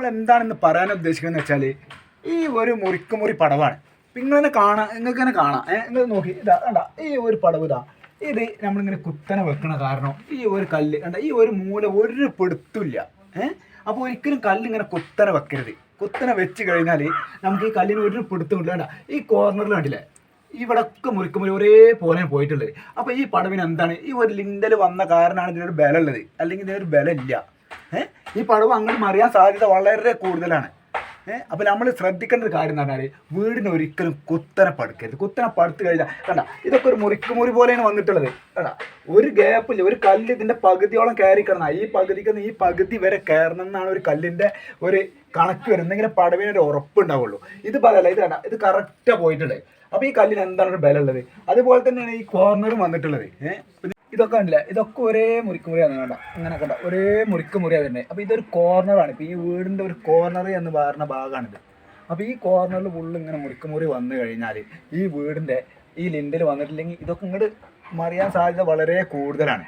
നമ്മൾ എന്താണെന്ന് പറയാൻ ഉദ്ദേശിക്കുന്നത് വെച്ചാൽ ഈ ഒരു മുറിക്കുമുറി പടവാണ്. ഇപ്പം ഇങ്ങനെ കാണാം നിങ്ങൾക്ക് തന്നെ കാണാം. നിങ്ങൾ നോക്കി. ഇതാ കണ്ട ഈ ഒരു പടവ് ഇതാ. ഇത് നമ്മളിങ്ങനെ കുത്തനെ വെക്കണ കാരണം ഈ ഒരു കല്ല് കണ്ട ഈ ഒരു മൂല ഒരു പെടുത്തില്ല ഏഹ് അപ്പോൾ ഒരിക്കലും കല്ല് ഇങ്ങനെ കുത്തനെ വെക്കരുത്. കുത്തനെ വെച്ച് കഴിഞ്ഞാൽ നമുക്ക് ഈ കല്ലിന് ഒരു പിടുത്തമില്ല കണ്ട ഈ കോർണറിൽ കണ്ടില്ലേ? ഇവിടൊക്കെ മുറിക്കുമ്പോൾ ഒരേപോലെ പോയിട്ടുള്ളത്. അപ്പോൾ ഈ പടവിന് എന്താണ്? ഈ ഒരു ലിൻഡൽ വന്ന കാരണമാണ് ഇതിനൊരു ബലമുള്ളത് അല്ലെങ്കിൽ ഇതിനൊരു ബലം ഇല്ല. ഏഹ് ഈ പടവ് അങ്ങോട്ട് മറിയാൻ സാധ്യത വളരെ കൂടുതലാണ്. അപ്പോൾ നമ്മൾ ശ്രദ്ധിക്കേണ്ട ഒരു കാര്യം എന്ന് പറഞ്ഞാൽ വീടിന് ഒരിക്കലും കുത്തനെ പടുക്കരുത്. കുത്തനെ പടുത്തു കഴിഞ്ഞാൽ കണ്ട ഇതൊക്കെ ഒരു മുറിക്കുമുറി പോലെയാണ് വന്നിട്ടുള്ളത്. കണ്ട ഒരു ഗ്യാപ്പില്ല ഒരു കല്ല് ഇതിന്റെ പകുതിയോളം കയറി കിടന്ന. ഈ പകുതിക്ക് ഈ പകുതി വരെ കയറണം എന്നാണ് ഒരു കല്ലിന്റെ ഒരു കണക്ക് വരുന്നെങ്കിൽ പടവിന് ഒരു ഉറപ്പുണ്ടാവുള്ളൂ ഇത് ബലമല്ല ഇത് കണ്ട ഇത് കറക്റ്റാണ് പോയിട്ടുള്ളത് അപ്പോൾ ഈ കല്ലിന് എന്താണ് ഒരു ബലമുള്ളത്? അതുപോലെ തന്നെയാണ് ഈ കോർണറും വന്നിട്ടുള്ളത്. ഏഹ് ഇതൊക്കെ ഉണ്ടല്ലേ ഇതൊക്കെ ഒരേ മുറിക്ക് മുറിയാണ് കണ്ട? അങ്ങനെ കണ്ട? ഒരേ മുറിക്ക് മുറിയാണ് വരുന്നത്. അപ്പോൾ ഇതൊരു കോർണറാണ് ഇപ്പോൾ ഈ വീടിന്റെ ഒരു കോർണർ എന്ന് പറഞ്ഞ ഭാഗമാണിത്. അപ്പോൾ ഈ കോർണറിൽ ഫുള്ള് ഇങ്ങനെ മുറിക്ക് മുറി വന്നു കഴിഞ്ഞാൽ ഈ വീടിന്റെ ഈ ലിൻഡിൽ വന്നിട്ടില്ലെങ്കിൽ ഇതൊക്കെ ഇങ്ങോട്ട് മറിയാൻ സാധ്യത വളരെ കൂടുതലാണ്.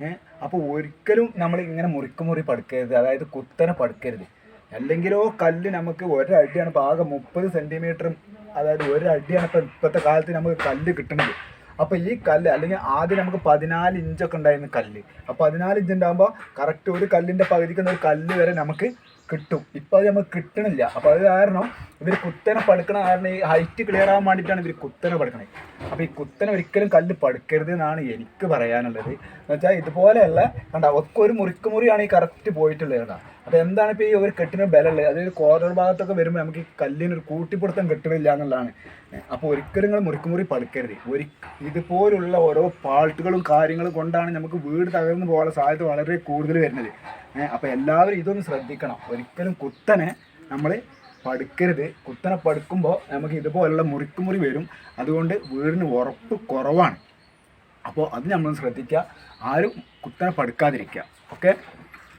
ഏഹ് അപ്പോൾ ഒരിക്കലും നമ്മൾ ഇങ്ങനെ മുറിക്ക് മുറി പടുക്കരുത്. അതായത് കുത്തനെ പടുക്കരുത്. അല്ലെങ്കിലോ കല്ല് നമുക്ക് ഒരടിയാണ്. ഇപ്പോൾ ആകെ മുപ്പത് സെന്റിമീറ്ററും അതായത് ഒരടിയാണ് ഇപ്പം ഇപ്പോഴത്തെ കാലത്ത് നമുക്ക് കല്ല് കിട്ടുന്നത് അപ്പോൾ ഈ കല്ല് അല്ലെങ്കിൽ ആദ്യം നമുക്ക് പതിനാല് ഇഞ്ചൊക്കെ ഉണ്ടായിരുന്നു കല്ല്. അപ്പോൾ പതിനാല് ഇഞ്ച് ഉണ്ടാകുമ്പോൾ കറക്റ്റ് ഒരു കല്ലിന്റെ പകുതിക്കുന്ന ഒരു കല്ല് വരെ നമുക്ക് കിട്ടും. ഇപ്പോൾ അത് നമുക്ക് കിട്ടണില്ല. അപ്പോൾ അത് കാരണം ഇവർ കുത്തനെ പടുക്കണ കാരണം ഈ ഹൈറ്റ് ക്ലിയർ ആവാൻ വേണ്ടിയിട്ടാണ് ഇവർ കുത്തനെ പടുക്കണത് അപ്പോൾ ഈ കുത്തനെ ഒരിക്കലും കല്ല് പടുക്കരുത് എന്നാണ് എനിക്ക് പറയാനുള്ളത്. എന്ന് വെച്ചാൽ ഇതുപോലെയുള്ള കണ്ട ഒക്കെ ഒരു മുറിക്ക് മുറിയാണ് ഈ കറക്റ്റ് പോയിട്ടുള്ളത് കേട്ടോ അപ്പോൾ എന്താണ് ഇപ്പോൾ ഈ ഒരു കെട്ടിന് ബലമുള്ളത്? അതായത് കോർണർ ഭാഗത്തൊക്കെ വരുമ്പോൾ നമുക്ക് ഈ കല്ലിനൊരു കൂട്ടിപ്പിടുത്തം കിട്ടണില്ല എന്നുള്ളതാണ്. അപ്പോൾ ഒരിക്കലും നിങ്ങൾ മുറിക്കുമുറി പടുക്കരുത്. ഒരു ഇതുപോലുള്ള ഓരോ പാൾട്ടുകളും കാര്യങ്ങളും കൊണ്ടാണ് നമുക്ക് വീട് തകർന്നു പോകാനുള്ള സാധ്യത വളരെ കൂടുതൽ വരുന്നത്. അപ്പോൾ എല്ലാവരും ഇതൊന്ന് ശ്രദ്ധിക്കണം. ഒരിക്കലും കുത്തനെ നമ്മൾ പടുക്കരുത്. കുത്തനെ പടുക്കുമ്പോൾ നമുക്ക് ഇതുപോലുള്ള മുറിക്കുമുറി വരും. അതുകൊണ്ട് വീടിന് ഉറപ്പ് കുറവാണ്. അപ്പോൾ അത് നമ്മൾ ശ്രദ്ധിക്കുക. ആരും കുത്തനെ പടുക്കാതിരിക്കുക. ഓക്കെ?